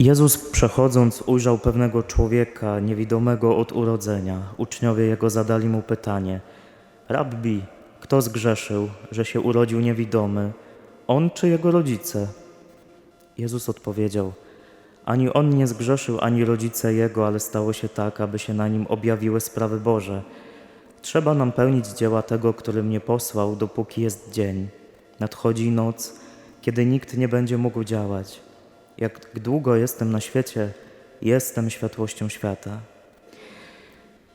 Jezus przechodząc ujrzał pewnego człowieka niewidomego od urodzenia. Uczniowie jego zadali mu pytanie: Rabbi, kto zgrzeszył, że się urodził niewidomy? On czy jego rodzice? Jezus odpowiedział: Ani on nie zgrzeszył, ani rodzice jego, ale stało się tak, aby się na nim objawiły sprawy Boże. Trzeba nam pełnić dzieła tego, który mnie posłał, dopóki jest dzień. Nadchodzi noc, kiedy nikt nie będzie mógł działać. Jak długo jestem na świecie, jestem światłością świata.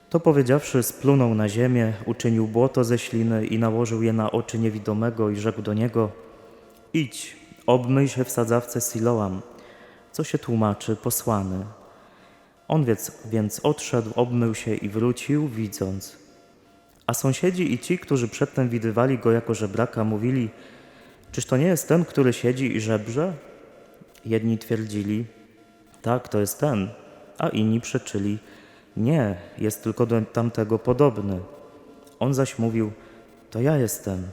To powiedziawszy, splunął na ziemię, uczynił błoto ze śliny i nałożył je na oczy niewidomego i rzekł do niego: Idź, obmyj się w sadzawce Siloam, co się tłumaczy posłany. On więc, więc odszedł, obmył się i wrócił, widząc. A sąsiedzi i ci, którzy przedtem widywali go jako żebraka, mówili: Czyż to nie jest ten, który siedzi i żebrze? Jedni twierdzili: Tak, to jest ten, a inni przeczyli: Nie, jest tylko do tamtego podobny. On zaś mówił: To ja jestem.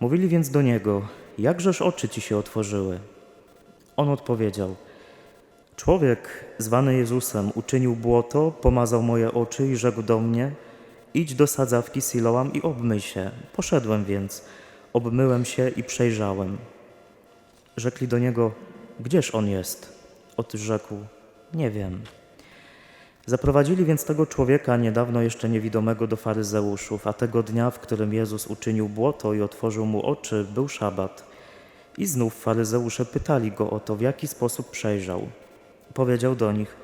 Mówili więc do niego: Jakżeż oczy ci się otworzyły? On odpowiedział: Człowiek zwany Jezusem uczynił błoto, pomazał moje oczy i rzekł do mnie: Idź do sadzawki Siloam i obmyj się. Poszedłem więc, obmyłem się i przejrzałem. Rzekli do niego: Gdzież on jest? Odrzekł: Nie wiem. Zaprowadzili więc tego człowieka, niedawno jeszcze niewidomego, do faryzeuszów, a tego dnia, w którym Jezus uczynił błoto i otworzył mu oczy, był szabat. I znów faryzeusze pytali go o to, w jaki sposób przejrzał. Powiedział do nich: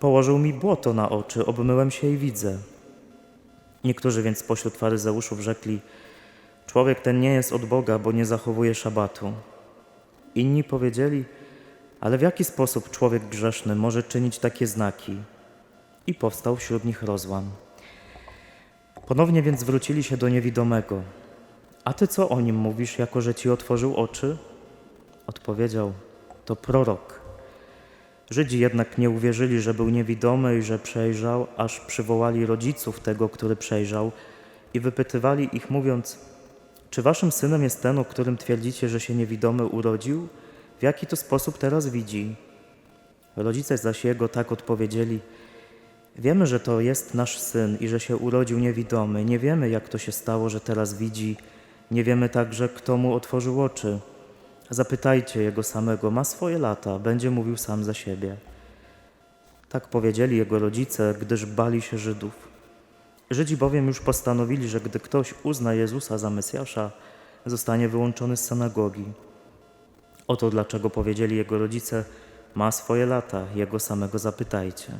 Położył mi błoto na oczy, obmyłem się i widzę. Niektórzy więc spośród faryzeuszów rzekli: Człowiek ten nie jest od Boga, bo nie zachowuje szabatu. Inni powiedzieli: Ale w jaki sposób człowiek grzeszny może czynić takie znaki? I powstał wśród nich rozłam. Ponownie więc zwrócili się do niewidomego. A ty co o nim mówisz, jako że ci otworzył oczy? Odpowiedział: To prorok. Żydzi jednak nie uwierzyli, że był niewidomy i że przejrzał, aż przywołali rodziców tego, który przejrzał i wypytywali ich, mówiąc: Czy waszym synem jest ten, o którym twierdzicie, że się niewidomy urodził? W jaki to sposób teraz widzi? Rodzice zaś jego tak odpowiedzieli: Wiemy, że to jest nasz syn i że się urodził niewidomy. Nie wiemy, jak to się stało, że teraz widzi. Nie wiemy także, kto mu otworzył oczy. Zapytajcie jego samego, ma swoje lata, będzie mówił sam za siebie. Tak powiedzieli jego rodzice, gdyż bali się Żydów. Żydzi bowiem już postanowili, że gdy ktoś uzna Jezusa za Mesjasza, zostanie wyłączony z synagogi. Oto dlaczego powiedzieli jego rodzice, ma swoje lata, jego samego zapytajcie.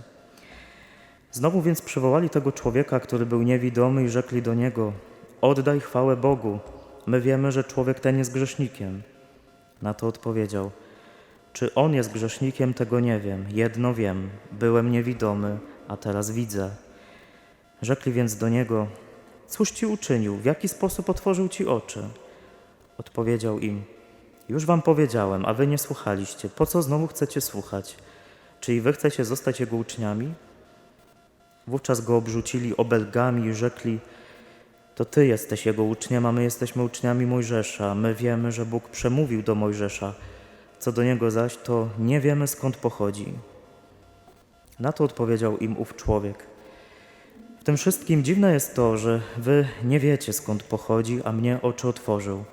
Znowu więc przywołali tego człowieka, który był niewidomy i rzekli do niego, oddaj chwałę Bogu, my wiemy, że człowiek ten jest grzesznikiem. Na to odpowiedział, czy on jest grzesznikiem, tego nie wiem, jedno wiem, byłem niewidomy, a teraz widzę. Rzekli więc do niego, cóż ci uczynił, w jaki sposób otworzył ci oczy? Odpowiedział im, już wam powiedziałem, a wy nie słuchaliście, po co znowu chcecie słuchać? Czy i wy chcecie zostać jego uczniami? Wówczas go obrzucili obelgami i rzekli: To ty jesteś jego uczniem, a my jesteśmy uczniami Mojżesza. My wiemy, że Bóg przemówił do Mojżesza. Co do niego zaś, to nie wiemy skąd pochodzi. Na to odpowiedział im ów człowiek. Tym wszystkim dziwne jest to, że wy nie wiecie skąd pochodzi, a mnie oczy otworzył.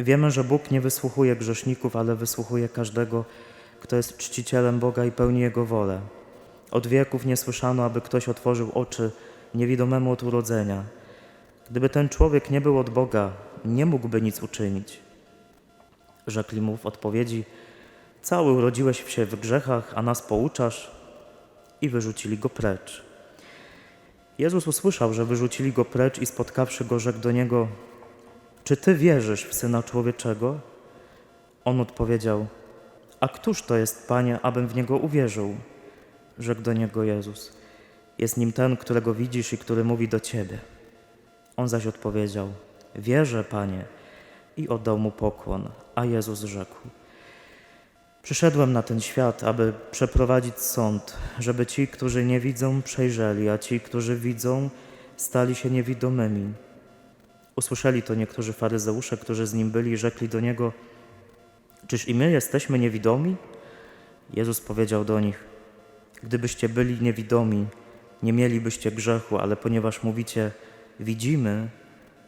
Wiemy, że Bóg nie wysłuchuje grzeszników, ale wysłuchuje każdego, kto jest czcicielem Boga i pełni Jego wolę. Od wieków nie słyszano, aby ktoś otworzył oczy niewidomemu od urodzenia. Gdyby ten człowiek nie był od Boga, nie mógłby nic uczynić. Rzekli mu w odpowiedzi: Cały urodziłeś się w grzechach, a nas pouczasz? I wyrzucili go precz. Jezus usłyszał, że wyrzucili go precz i spotkawszy go, rzekł do niego: Czy ty wierzysz w syna człowieczego? On odpowiedział: A któż to jest, panie, abym w niego uwierzył? rzekł do niego Jezus. Jest nim ten, którego widzisz i który mówi do ciebie. On zaś odpowiedział: Wierzę, panie, i oddał mu pokłon. A Jezus rzekł: Przyszedłem na ten świat, aby przeprowadzić sąd, żeby ci, którzy nie widzą, przejrzeli, a ci, którzy widzą, stali się niewidomymi. Usłyszeli to niektórzy faryzeusze, którzy z nim byli, i rzekli do niego: Czyż i my jesteśmy niewidomi? Jezus powiedział do nich: Gdybyście byli niewidomi, nie mielibyście grzechu, ale ponieważ mówicie, widzimy,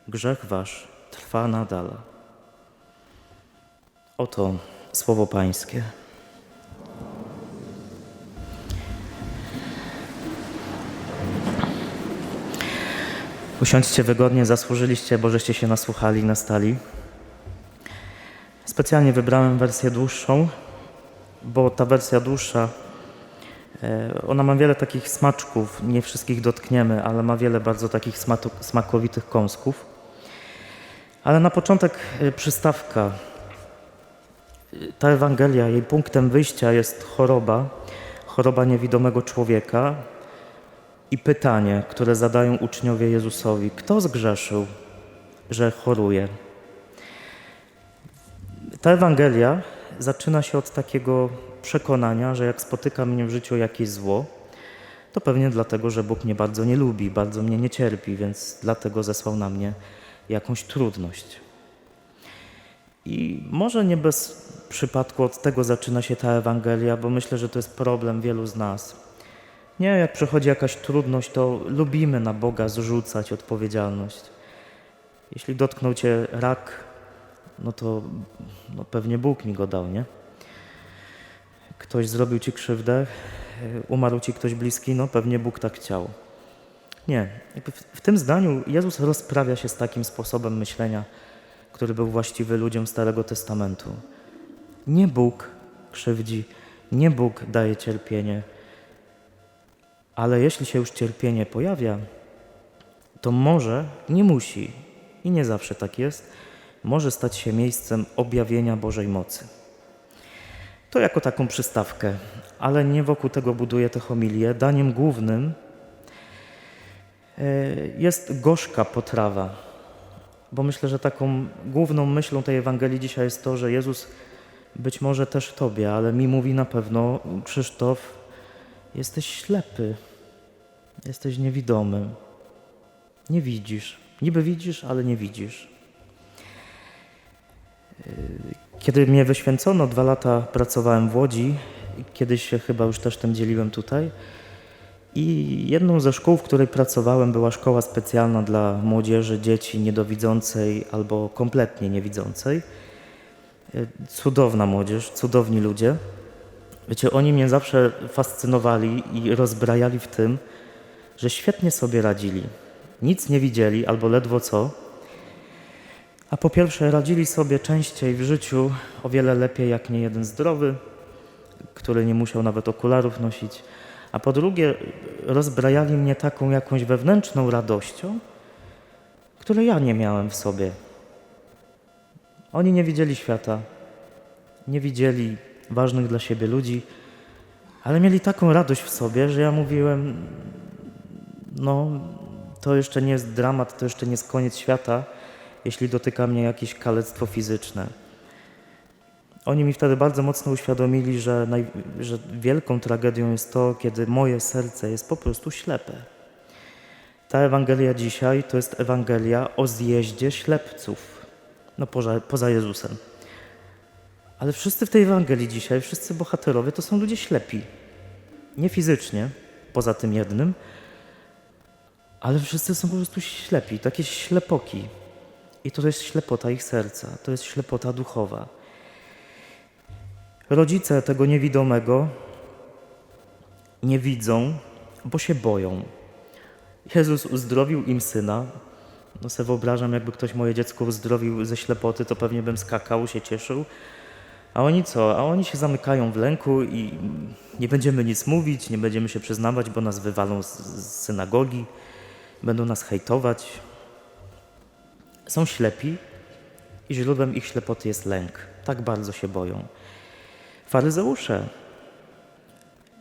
grzech wasz trwa nadal. Oto słowo Pańskie. Usiądźcie wygodnie, zasłużyliście, bo żeście się nasłuchali, nastali. Specjalnie wybrałem wersję dłuższą, bo ta wersja dłuższa, e, ona ma wiele takich smaczków, nie wszystkich dotkniemy, ale ma wiele bardzo takich smakowitych kąsków. Ale na początek e, przystawka. Ta Ewangelia, jej punktem wyjścia jest choroba, choroba niewidomego człowieka i pytanie, które zadają uczniowie Jezusowi: Kto zgrzeszył, że choruje? Ta Ewangelia zaczyna się od takiego przekonania, że jak spotyka mnie w życiu jakieś zło, to pewnie dlatego, że Bóg mnie bardzo nie lubi, bardzo mnie nie cierpi, więc dlatego zesłał na mnie jakąś trudność. I może nie bez przypadku od tego zaczyna się ta Ewangelia, bo myślę, że to jest problem wielu z nas. Nie, jak przychodzi jakaś trudność, to lubimy na Boga zrzucać odpowiedzialność. Jeśli dotknął cię rak, no to no pewnie Bóg mi go dał, nie? Ktoś zrobił ci krzywdę, umarł ci ktoś bliski, no pewnie Bóg tak chciał. Nie. W tym zdaniu Jezus rozprawia się z takim sposobem myślenia, który był właściwy ludziom Starego Testamentu. Nie Bóg krzywdzi, nie Bóg daje cierpienie, ale jeśli się już cierpienie pojawia, to może, nie musi i nie zawsze tak jest, może stać się miejscem objawienia Bożej mocy. To jako taką przystawkę, ale nie wokół tego buduję tę homilię. Daniem głównym e, jest gorzka potrawa, bo myślę, że taką główną myślą tej Ewangelii dzisiaj jest to, że Jezus być może też Tobie, ale mi mówi na pewno, Krzysztof, jesteś ślepy, jesteś niewidomy, nie widzisz. Niby widzisz, ale nie widzisz. Kiedy mnie wyświęcono, dwa lata pracowałem w Łodzi, kiedyś się chyba już też tym dzieliłem tutaj. I jedną ze szkół, w której pracowałem, była szkoła specjalna dla młodzieży, dzieci niedowidzącej albo kompletnie niewidzącej. E, Cudowna młodzież, cudowni ludzie. Wiecie, oni mnie zawsze fascynowali i rozbrajali w tym, że świetnie sobie radzili. Nic nie widzieli albo ledwo co, a po pierwsze, radzili sobie częściej w życiu o wiele lepiej jak nie jeden zdrowy, który nie musiał nawet okularów nosić. A po drugie, rozbrajali mnie taką jakąś wewnętrzną radością, której ja nie miałem w sobie. Oni nie widzieli świata, nie widzieli ważnych dla siebie ludzi, ale mieli taką radość w sobie, że ja mówiłem: No, to jeszcze nie jest dramat, to jeszcze nie jest koniec świata jeśli dotyka mnie jakieś kalectwo fizyczne. Oni mi wtedy bardzo mocno uświadomili, że, naj, że wielką tragedią jest to, kiedy moje serce jest po prostu ślepe. Ta Ewangelia dzisiaj to jest Ewangelia o zjeździe ślepców, no poza, poza Jezusem. Ale wszyscy w tej Ewangelii dzisiaj, wszyscy bohaterowie to są ludzie ślepi. Nie fizycznie, poza tym jednym, ale wszyscy są po prostu ślepi, takie ślepoki. I to jest ślepota ich serca, to jest ślepota duchowa. Rodzice tego niewidomego nie widzą, bo się boją. Jezus uzdrowił im syna. No sobie wyobrażam, jakby ktoś moje dziecko uzdrowił ze ślepoty, to pewnie bym skakał, się cieszył. A oni co? A oni się zamykają w lęku i nie będziemy nic mówić, nie będziemy się przyznawać, bo nas wywalą z, z synagogi, będą nas hejtować, są ślepi i źródłem ich ślepoty jest lęk. Tak bardzo się boją. Faryzeusze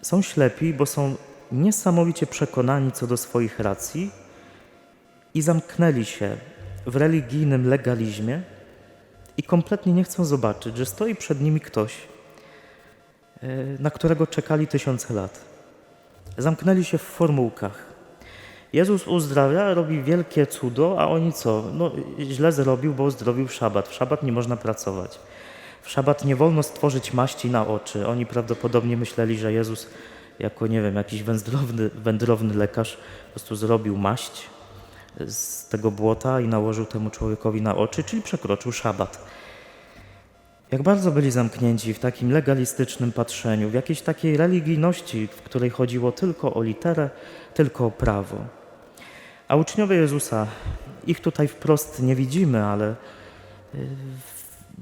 są ślepi, bo są niesamowicie przekonani co do swoich racji i zamknęli się w religijnym legalizmie i kompletnie nie chcą zobaczyć, że stoi przed nimi ktoś, e, na którego czekali tysiące lat. Zamknęli się w formułkach. Jezus uzdrawia, robi wielkie cudo, a oni co? No, źle zrobił, bo uzdrowił szabat. W szabat nie można pracować. W szabat nie wolno stworzyć maści na oczy. Oni prawdopodobnie myśleli, że Jezus jako, nie wiem, jakiś wędrowny, wędrowny lekarz po prostu zrobił maść z tego błota i nałożył temu człowiekowi na oczy, czyli przekroczył szabat. Jak bardzo byli zamknięci w takim legalistycznym patrzeniu, w jakiejś takiej religijności, w której chodziło tylko o literę, tylko o prawo. A uczniowie Jezusa, ich tutaj wprost nie widzimy, ale y,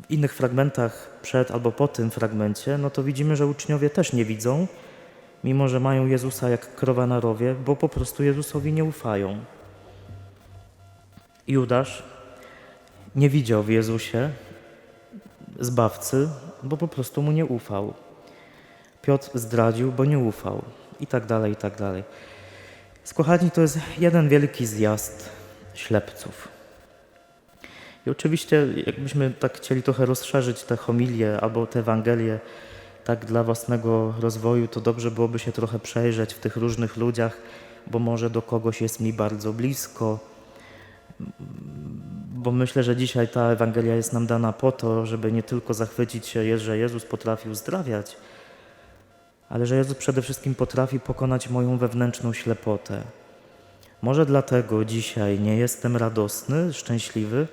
innych fragmentach przed albo po tym fragmencie, no to widzimy, że uczniowie też nie widzą, mimo że mają Jezusa jak krowa na rowie, bo po prostu Jezusowi nie ufają. Judasz nie widział w Jezusie zbawcy, bo po prostu mu nie ufał. Piotr zdradził, bo nie ufał. I tak dalej, i tak dalej. Kochani, to jest jeden wielki zjazd ślepców. I oczywiście, jakbyśmy tak chcieli trochę rozszerzyć te homilie albo te Ewangelie, tak dla własnego rozwoju, to dobrze byłoby się trochę przejrzeć w tych różnych ludziach, bo może do kogoś jest mi bardzo blisko, bo myślę, że dzisiaj ta Ewangelia jest nam dana po to, żeby nie tylko zachwycić się, że Jezus potrafił zdrawiać, ale że Jezus przede wszystkim potrafi pokonać moją wewnętrzną ślepotę. Może dlatego dzisiaj nie jestem radosny, szczęśliwy,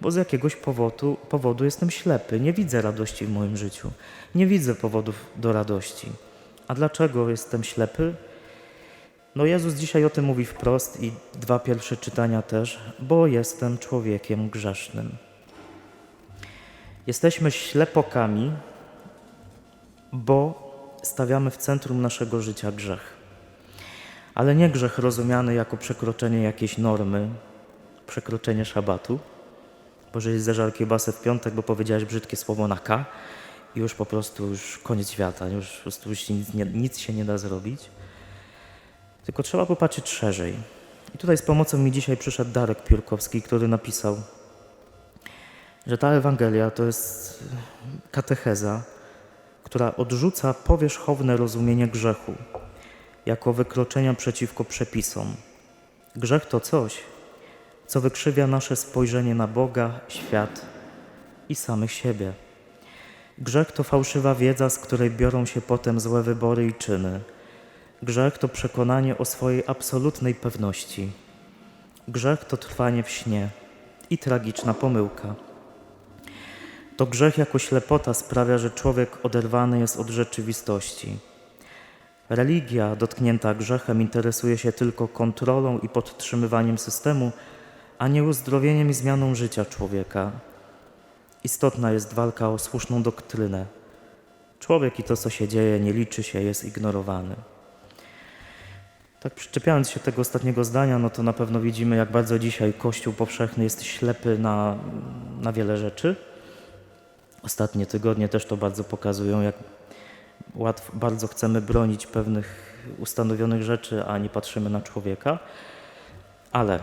bo z jakiegoś powodu, powodu jestem ślepy. Nie widzę radości w moim życiu. Nie widzę powodów do radości. A dlaczego jestem ślepy? No Jezus dzisiaj o tym mówi wprost i dwa pierwsze czytania też, bo jestem człowiekiem grzesznym. Jesteśmy ślepokami, bo stawiamy w centrum naszego życia grzech. Ale nie grzech rozumiany jako przekroczenie jakiejś normy, przekroczenie szabatu, bo jeżeli zeżar kiełbasę w piątek, bo powiedziałeś brzydkie słowo na K i już po prostu już koniec świata, już po prostu już nic, nie, nic się nie da zrobić. Tylko trzeba popatrzeć szerzej. I tutaj z pomocą mi dzisiaj przyszedł Darek Piórkowski, który napisał, że ta Ewangelia to jest katecheza, która odrzuca powierzchowne rozumienie grzechu jako wykroczenia przeciwko przepisom. Grzech to coś, co wykrzywia nasze spojrzenie na Boga, świat i samych siebie. Grzech to fałszywa wiedza, z której biorą się potem złe wybory i czyny. Grzech to przekonanie o swojej absolutnej pewności. Grzech to trwanie w śnie i tragiczna pomyłka. To grzech jako ślepota sprawia, że człowiek oderwany jest od rzeczywistości. Religia dotknięta grzechem interesuje się tylko kontrolą i podtrzymywaniem systemu, a nie uzdrowieniem i zmianą życia człowieka. Istotna jest walka o słuszną doktrynę. Człowiek i to, co się dzieje, nie liczy się, jest ignorowany. Tak przyczepiając się tego ostatniego zdania, no to na pewno widzimy, jak bardzo dzisiaj Kościół powszechny jest ślepy na, na wiele rzeczy. Ostatnie tygodnie też to bardzo pokazują, jak łatwo, bardzo chcemy bronić pewnych ustanowionych rzeczy, a nie patrzymy na człowieka. Ale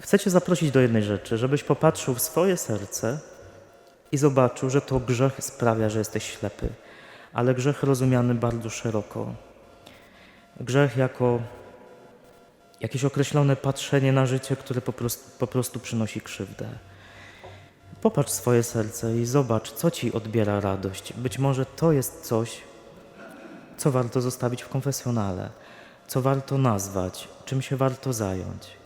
chcę Cię zaprosić do jednej rzeczy, żebyś popatrzył w swoje serce i zobaczył, że to grzech sprawia, że jesteś ślepy, ale grzech rozumiany bardzo szeroko. Grzech jako jakieś określone patrzenie na życie, które po prostu, po prostu przynosi krzywdę. Popatrz swoje serce i zobacz, co ci odbiera radość. Być może to jest coś, co warto zostawić w konfesjonale, co warto nazwać, czym się warto zająć.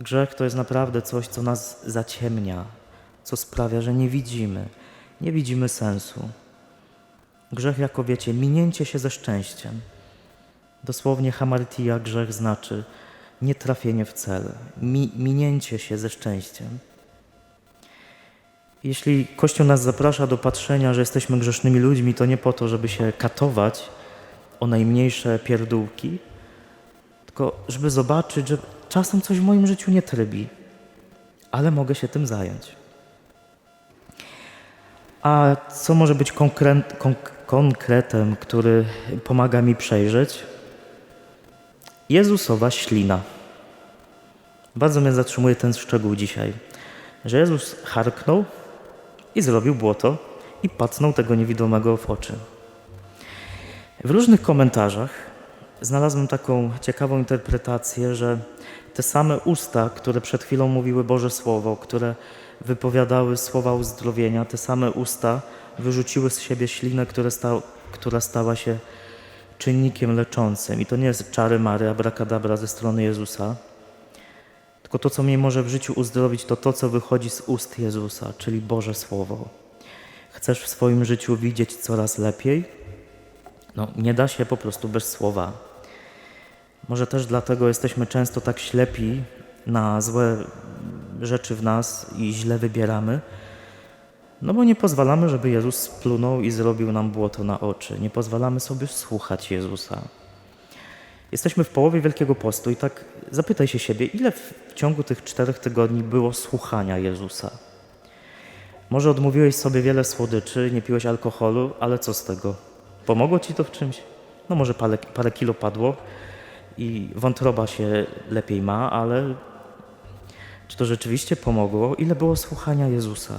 Grzech to jest naprawdę coś, co nas zaciemnia, co sprawia, że nie widzimy, nie widzimy sensu. Grzech, jako wiecie, minięcie się ze szczęściem. Dosłownie hamartia grzech znaczy nietrafienie w cel, mi, minięcie się ze szczęściem. Jeśli Kościół nas zaprasza do patrzenia, że jesteśmy grzesznymi ludźmi, to nie po to, żeby się katować o najmniejsze pierdółki, tylko żeby zobaczyć, że czasem coś w moim życiu nie trybi, ale mogę się tym zająć. A co może być konkret, konk konkretem, który pomaga mi przejrzeć? Jezusowa ślina. Bardzo mnie zatrzymuje ten szczegół dzisiaj, że Jezus harknął i zrobił błoto i pacnął tego niewidomego w oczy. W różnych komentarzach znalazłem taką ciekawą interpretację, że te same usta, które przed chwilą mówiły Boże Słowo, które wypowiadały słowa uzdrowienia, te same usta wyrzuciły z siebie ślinę, sta, która stała się czynnikiem leczącym. I to nie jest czary mary, abracadabra ze strony Jezusa, tylko to, co mnie może w życiu uzdrowić, to to, co wychodzi z ust Jezusa, czyli Boże Słowo. Chcesz w swoim życiu widzieć coraz lepiej? No, nie da się po prostu bez słowa. Może też dlatego jesteśmy często tak ślepi na złe rzeczy w nas i źle wybieramy, no bo nie pozwalamy, żeby Jezus splunął i zrobił nam błoto na oczy. Nie pozwalamy sobie słuchać Jezusa. Jesteśmy w połowie Wielkiego Postu i tak zapytaj się siebie, ile w ciągu tych czterech tygodni było słuchania Jezusa? Może odmówiłeś sobie wiele słodyczy, nie piłeś alkoholu, ale co z tego? Pomogło ci to w czymś? No może parę, parę kilo padło i wątroba się lepiej ma, ale czy to rzeczywiście pomogło? Ile było słuchania Jezusa?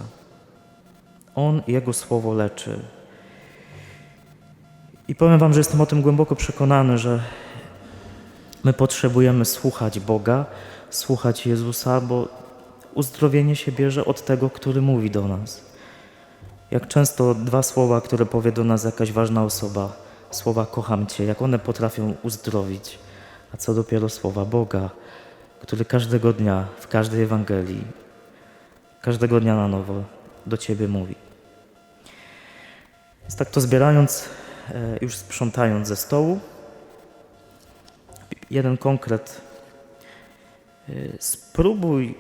On Jego Słowo leczy. I powiem Wam, że jestem o tym głęboko przekonany, że my potrzebujemy słuchać Boga, słuchać Jezusa, bo uzdrowienie się bierze od tego, który mówi do nas. Jak często dwa słowa, które powie do nas jakaś ważna osoba, słowa kocham Cię, jak one potrafią uzdrowić, a co dopiero słowa Boga, który każdego dnia, w każdej Ewangelii, każdego dnia na nowo do Ciebie mówi. Więc tak to zbierając, e, już sprzątając ze stołu, jeden konkret. Y, Spróbuj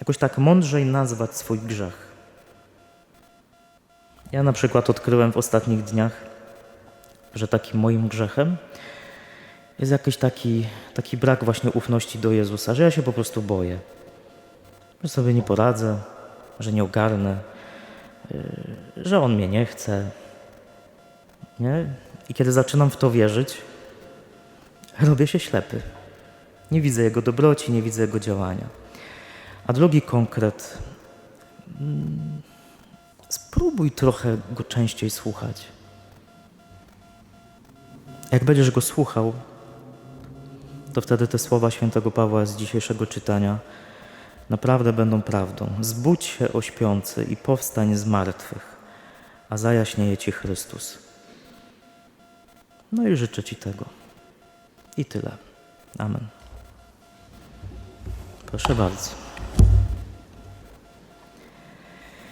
jakoś tak mądrzej nazwać swój grzech. Ja na przykład odkryłem w ostatnich dniach, że takim moim grzechem jest jakiś taki, taki brak właśnie ufności do Jezusa, że ja się po prostu boję, że sobie nie poradzę, że nie ogarnę, y, że On mnie nie chce. Nie? I kiedy zaczynam w to wierzyć, robię się ślepy. Nie widzę Jego dobroci, nie widzę Jego działania. A drugi konkret. mm, Spróbuj trochę Go częściej słuchać. Jak będziesz Go słuchał, to wtedy te słowa świętego Pawła z dzisiejszego czytania naprawdę będą prawdą. Zbudź się, o śpiący, i powstań z martwych, a zajaśnieje Ci Chrystus. No i życzę Ci tego. I tyle. Amen. Proszę bardzo.